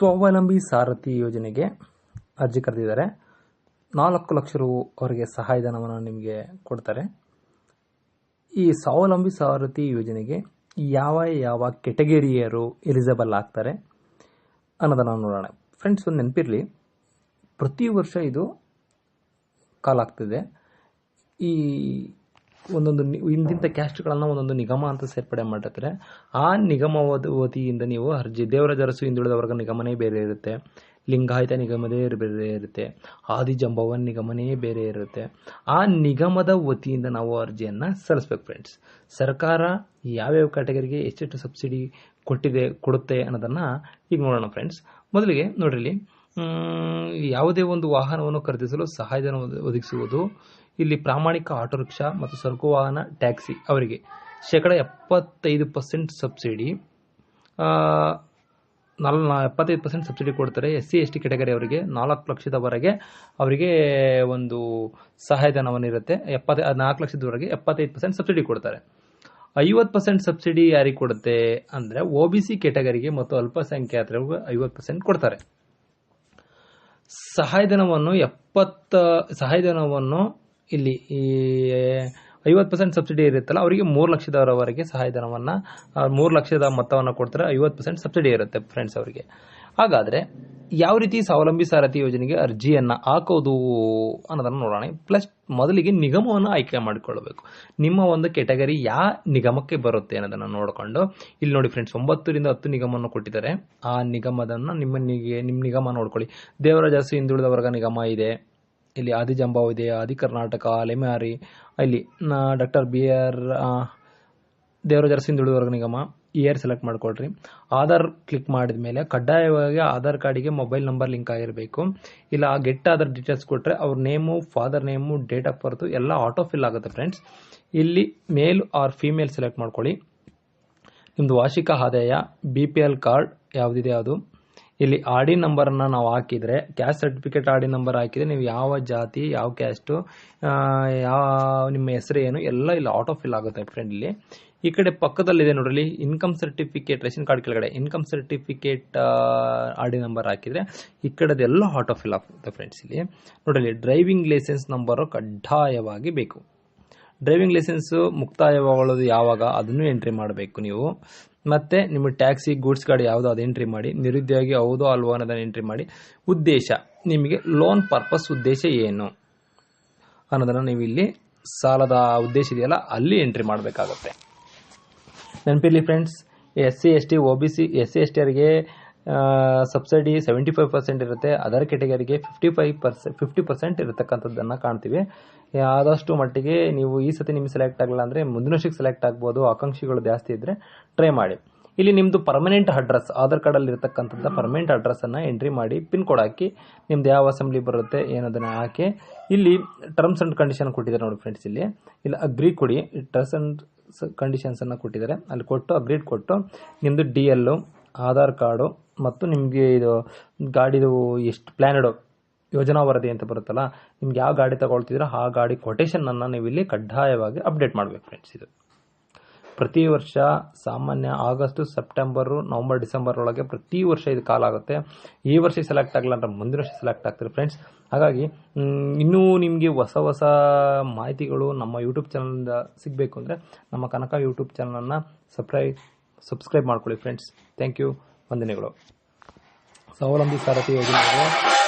ಸ್ವಾವಲಂಬಿ ಸಾರಥಿ ಯೋಜನೆಗೆ ಅರ್ಜಿ ಕರೆದಿದ್ದಾರೆ. ನಾಲ್ಕು ಲಕ್ಷ ರುವರೆಗೆ ಸಹಾಯಧನವನ್ನು ನಿಮಗೆ ಕೊಡ್ತಾರೆ. ಈ ಸ್ವಾವಲಂಬಿ ಸಾರಥಿ ಯೋಜನೆಗೆ ಯಾವ ಯಾವ ಕೆಟಗರಿಯರು ಎಲಿಜಿಬಲ್ ಆಗ್ತಾರೆ ಅನ್ನೋದನ್ನು ನೋಡೋಣ. ಫ್ರೆಂಡ್ಸ್, ಒಂದು ನೆನಪಿರಲಿ. ಪ್ರತಿ ವರ್ಷ ಇದು ಕಾಲಾಗ್ತಿದೆ. ಈ ಒಂದೊಂದು ಇಂತಿಂಥ ಕ್ಯಾಸ್ಟ್ಗಳನ್ನು ಒಂದೊಂದು ನಿಗಮ ಅಂತ ಸೇರ್ಪಡೆ ಮಾಡಿರ್ತಾರೆ ಆ ನಿಗಮವಾದ ವತಿಯಿಂದ ನೀವು ಅರ್ಜಿ ದೇವರಾಜ ಅರಸು ಹಿಂದುಳಿದ ವರ್ಗ ನಿಗಮನೇ ಬೇರೆ ಇರುತ್ತೆ. ಲಿಂಗಾಯತ ನಿಗಮದೇ ಬೇರೆ ಇರುತ್ತೆ. ಆದಿಜಂಬವನ್ ನಿಗಮನೇ ಬೇರೆ ಇರುತ್ತೆ. ಆ ನಿಗಮದ ವತಿಯಿಂದ ನಾವು ಅರ್ಜಿಯನ್ನು ಸಲ್ಲಿಸ್ಬೇಕು ಫ್ರೆಂಡ್ಸ್ ಸರ್ಕಾರ ಯಾವ್ಯಾವ ಕ್ಯಾಟಗರಿಗೆ ಎಷ್ಟೆಷ್ಟು ಸಬ್ಸಿಡಿ ಕೊಟ್ಟಿದೆ, ಕೊಡುತ್ತೆ ಅನ್ನೋದನ್ನು ಈಗ ನೋಡೋಣ ಫ್ರೆಂಡ್ಸ್ ಮೊದಲಿಗೆ ನೋಡ್ರಿ ಯಾವುದೇ ಒಂದು ವಾಹನವನ್ನು ಖರೀದಿಸಲು ಸಹಾಯಧನ ಒದಗಿಸುವುದು, ಇಲ್ಲಿ ಪ್ರಾಮಾಣಿಕ ಆಟೋ ರಿಕ್ಷಾ ಮತ್ತು ಸರಕು ವಾಹನ, ಟ್ಯಾಕ್ಸಿ ಅವರಿಗೆ. ಶೇಕಡ ಎಪ್ಪತ್ತೈದು ಪರ್ಸೆಂಟ್ ಸಬ್ಸಿಡಿ ನಲ್ ಎಪ್ಪತ್ತೈದು ಪರ್ಸೆಂಟ್ ಸಬ್ಸಿಡಿ ಕೊಡ್ತಾರೆ S C, S T category ಅವರಿಗೆ. ನಾಲ್ಕು ಲಕ್ಷದವರೆಗೆ ಅವರಿಗೆ ಒಂದು ಸಹಾಯಧನವನ್ನು ಇರುತ್ತೆ. ನಾಲ್ಕು ಲಕ್ಷದವರೆಗೆ ಎಪ್ಪತ್ತೈದು ಪರ್ಸೆಂಟ್ ಸಬ್ಸಿಡಿ ಕೊಡ್ತಾರೆ. ಐವತ್ತು ಪರ್ಸೆಂಟ್ ಸಬ್ಸಿಡಿ ಯಾರಿಗೆ ಕೊಡುತ್ತೆ ಅಂದರೆ ಒ ಬಿ ಸಿ ಕೆಟಗರಿಗೆ ಮತ್ತು ಅಲ್ಪಸಂಖ್ಯಾತರಿಗೆ ಐವತ್ತು ಪರ್ಸೆಂಟ್ ಕೊಡ್ತಾರೆ. ಸಹಾಯಧನವನ್ನು ಎಪ್ಪತ್ತು ಸಹಾಯಧನವನ್ನು ಇಲ್ಲಿ ಈ ಐವತ್ತು ಪರ್ಸೆಂಟ್ ಸಬ್ಸಿಡಿ ಇರುತ್ತಲ್ಲ, ಅವರಿಗೆ ಮೂರು ಲಕ್ಷದವರೆಗೆ ಸಹಾಯಧನವನ್ನು ಮೂರು ಲಕ್ಷದ ಮೊತ್ತವನ್ನು ಕೊಡ್ತಾರೆ, ಐವತ್ತು ಪರ್ಸೆಂಟ್ ಸಬ್ಸಿಡಿ ಇರುತ್ತೆ ಫ್ರೆಂಡ್ಸ್ ಅವರಿಗೆ. ಹಾಗಾದರೆ ಯಾವ ರೀತಿ ಸ್ವಾವಲಂಬಿ ಸಾರಥಿ ಯೋಜನೆಗೆ ಅರ್ಜಿಯನ್ನು ಹಾಕೋದು ಅನ್ನೋದನ್ನು ನೋಡೋಣ. ಪ್ಲಸ್ ಮೊದಲಿಗೆ ನಿಗಮವನ್ನು ಆಯ್ಕೆ ಮಾಡಿಕೊಳ್ಳಬೇಕು ನಿಮ್ಮ ಒಂದು ಕೆಟಗರಿ ಯಾವ ನಿಗಮಕ್ಕೆ ಬರುತ್ತೆ ಅನ್ನೋದನ್ನು ನೋಡಿಕೊಂಡು, ಇಲ್ಲಿ ನೋಡಿ ಫ್ರೆಂಡ್ಸ್ ಒಂಬತ್ತರಿಂದ ಹತ್ತು ನಿಗಮವನ್ನು ಕೊಟ್ಟಿದ್ದಾರೆ. ಆ ನಿಗಮದನ್ನು ನಿಮ್ಮ ನಿಮ್ಮ ನಿಗಮ ನೋಡ್ಕೊಳ್ಳಿ. ದೇವರಾಜ ಹಿಂದುಳಿದ ವರ್ಗ ನಿಗಮ ಇದೆ. ಇಲ್ಲಿ ಆದಿ ಇದೆ, ಆದಿ ಕರ್ನಾಟಕ ಅಲೆಮಾರಿ ಇಲ್ಲಿ doctor B R Devaraja Arasu ಹಿಂದುಳಿದ ವರ್ಗ ನಿಗಮ ಇಯರ್ ಸೆಲೆಕ್ಟ್ ಮಾಡ್ಕೊಳ್ರಿ ಆಧಾರ್ ಕ್ಲಿಕ್ ಮಾಡಿದ ಮೇಲೆ ಕಡ್ಡಾಯವಾಗಿ ಆಧಾರ್ ಕಾರ್ಡಿಗೆ ಮೊಬೈಲ್ ನಂಬರ್ ಲಿಂಕ್ ಆಗಿರಬೇಕು. ಇಲ್ಲ ಆ ಗೆಟ್ ಆಧಾರ್ ಡೀಟೇಲ್ಸ್ ಕೊಟ್ಟರೆ ಅವ್ರ name, father name, date of birth ಎಲ್ಲ ಆಟೋ ಫಿಲ್ ಆಗುತ್ತೆ ಫ್ರೆಂಡ್ಸ್. ಇಲ್ಲಿ ಮೇಲ್ ಆರ್ ಫೀಮೇಲ್ ಸೆಲೆಕ್ಟ್ ಮಾಡ್ಕೊಳ್ಳಿ. ನಿಮ್ದು ವಾರ್ಷಿಕ ಆದಾಯ, ಬಿ ಪಿ ಎಲ್ ಕಾರ್ಡ್, ಯಾವುದಿದೆ ಅದು? ಇಲ್ಲಿ ಆರ್ ಡಿ ನಂಬರನ್ನು ನಾವು ಹಾಕಿದರೆ caste certificate R D number ಹಾಕಿದರೆ ನೀವು ಯಾವ ಜಾತಿ, ಯಾವ ಕ್ಯಾಸ್ಟು ಯಾವ ನಿಮ್ಮ ಹೆಸರು ಏನು, ಎಲ್ಲ ಇಲ್ಲಿ ಆಟೋ ಫಿಲ್ ಆಗುತ್ತೆ ಫ್ರೆಂಡ್ ಇಲ್ಲಿ. ಈ ಕಡೆ ಪಕ್ಕದಲ್ಲಿದೆ ನೋಡ್ರಿ ಇನ್ಕಮ್ ಸರ್ಟಿಫಿಕೇಟ್ ರೇಷನ್ ಕಾರ್ಡ್ ಕೆಳಗಡೆ income certificate R D number ಹಾಕಿದರೆ ಈ ಕಡೆದೆಲ್ಲ ಆಟೋ ಫಿಲ್ ಆಗುತ್ತೆ ಫ್ರೆಂಡ್ಸ್ ಇಲ್ಲಿ. ನೋಡಲಿ ಡ್ರೈವಿಂಗ್ ಲೈಸೆನ್ಸ್ ನಂಬರು ಕಡ್ಡಾಯವಾಗಿ ಬೇಕು. ಡ್ರೈವಿಂಗ್ ಲೈಸೆನ್ಸ್ ಮುಕ್ತಾಯವಾಗೋದು ಯಾವಾಗ, ಅದನ್ನು ಎಂಟ್ರಿ ಮಾಡಬೇಕು ನೀವು. ಮತ್ತೆ ನಿಮ್ಮ ಟ್ಯಾಕ್ಸಿ, ಗೂಡ್ಸ್ ಗಾಡಿ ಯಾವುದು ಅದು ಎಂಟ್ರಿ ಮಾಡಿ, ನಿರುದ್ಯೋಗಿ ಹೌದು ಅಲ್ವೋ ಅನ್ನೋದನ್ನು ಎಂಟ್ರಿ ಮಾಡಿ, ಉದ್ದೇಶ, ನಿಮಗೆ ಲೋನ್ ಪರ್ಪಸ್ ಉದ್ದೇಶ ಏನು ಅನ್ನೋದನ್ನು ನೀವು ಇಲ್ಲಿ ಸಾಲದ ಉದ್ದೇಶ ಇದೆಯಲ್ಲ, ಅಲ್ಲಿ ಎಂಟ್ರಿ ಮಾಡಬೇಕಾಗುತ್ತೆ. ನೆನಪಿರಲಿ friends S C S T O B C S C S T ಅವರಿಗೆ ಸಬ್ಸಿಡಿ ಸೆವೆಂಟಿ ಫೈವ್ ಪರ್ಸೆಂಟ್ ಇರುತ್ತೆ. Other ಕೆಟಗರಿಗೆ fifty five percent fifty percent ಇರತಕ್ಕಂಥದ್ದನ್ನು ಕಾಣ್ತೀವಿ. ಆದಷ್ಟು ಮಟ್ಟಿಗೆ ನೀವು ಈ ಸತಿ ನಿಮ್ಗೆ ಸೆಲೆಕ್ಟ್ ಆಗಲ್ಲ ಅಂದರೆ ಮುಂದಿನ ವರ್ಷಕ್ಕೆ ಸೆಲೆಕ್ಟ್ ಆಗ್ಬೋದು. ಆಕಾಂಕ್ಷಿಗಳು ಜಾಸ್ತಿ ಇದ್ದರೆ ಟ್ರೈ ಮಾಡಿ. ಇಲ್ಲಿ ನಿಮ್ಮದು ಪರ್ಮನೆಂಟ್ ಅಡ್ರೆಸ್ ಆಧಾರ್ ಕಾರ್ಡಲ್ಲಿ ಇರತಕ್ಕಂಥದ್ದು ಪರ್ಮನೆಂಟ್ ಅಡ್ರೆಸ್ಸನ್ನು ಎಂಟ್ರಿ ಮಾಡಿ ಪಿನ್ ಕೋಡ್ ಹಾಕಿ ನಿಮ್ದು ಯಾವ ಅಸೆಂಬ್ಲಿ ಬರುತ್ತೆ ಏನದನ್ನು ಹಾಕಿ. ಇಲ್ಲಿ ಟರ್ಮ್ಸ್ ಆ್ಯಂಡ್ ಕಂಡೀಷನ್ ಕೊಟ್ಟಿದ್ದಾರೆ ನೋಡಿ ಫ್ರೆಂಡ್ಸ್ ಇಲ್ಲಿ. ಇಲ್ಲಿ ಅಗ್ರಿ ಕೊಡಿ. ಟರ್ಮ್ಸ್ ಆ್ಯಂಡ್ ಕಂಡೀಷನ್ಸನ್ನು ಕೊಟ್ಟಿದ್ದಾರೆ. ಅಲ್ಲಿ ಕೊಟ್ಟು ಅಗ್ರೀಡ್ ಕೊಟ್ಟು ನಿಮ್ಮದು ಡಿ ಎಲ್ಲು ಆಧಾರ್ ಕಾರ್ಡು ಮತ್ತು ನಿಮಗೆ ಇದು ಗಾಡಿದು ಎಷ್ಟು ಪ್ಲ್ಯಾನಡು ಯೋಜನಾ ವರದಿ ಅಂತ ಬರುತ್ತಲ್ಲ, ನಿಮ್ಗೆ ಯಾವ ಗಾಡಿ ತಗೊಳ್ತಿದ್ದೀರೋ ಆ ಗಾಡಿ ಕೊಟೇಶನನ್ನು ನೀವು ಇಲ್ಲಿ ಕಡ್ಡಾಯವಾಗಿ ಅಪ್ಡೇಟ್ ಮಾಡಬೇಕು ಫ್ರೆಂಡ್ಸ್ ಇದು. ಪ್ರತಿ ವರ್ಷ ಸಾಮಾನ್ಯ ಆಗಸ್ಟು, ಸೆಪ್ಟೆಂಬರು, ನವಂಬರ್, ಡಿಸೆಂಬರ್ ಒಳಗೆ ಪ್ರತಿ ವರ್ಷ ಇದು ಕಾಲ ಆಗುತ್ತೆ. ಈ ವರ್ಷ ಸೆಲೆಕ್ಟ್ ಆಗಲ್ಲ ಅಂದ್ರೆ ಮುಂದಿನ ವರ್ಷ ಸೆಲೆಕ್ಟ್ ಆಗ್ತಾರೆ ಫ್ರೆಂಡ್ಸ್ ಹಾಗಾಗಿ ಇನ್ನೂ ನಿಮಗೆ ಹೊಸ ಹೊಸ ಮಾಹಿತಿಗಳು ನಮ್ಮ ಯೂಟ್ಯೂಬ್ ಚಾನಲಿಂದ ಸಿಗಬೇಕು ಅಂದರೆ ನಮ್ಮ ಕನಕ ಯೂಟ್ಯೂಬ್ ಚಾನಲನ್ನು ಸಬ್ಸ್ಕ್ರೈಬ್ ಸಬ್ಸ್ಕ್ರೈಬ್ ಮಾಡ್ಕೊಳ್ಳಿ ಫ್ರೆಂಡ್ಸ್ ಥ್ಯಾಂಕ್ ಯು ವಂದನೆಗಳು. ಸ್ವಾವಲಂಬಿ ಸಾರಥಿ ಯೋಜನೆ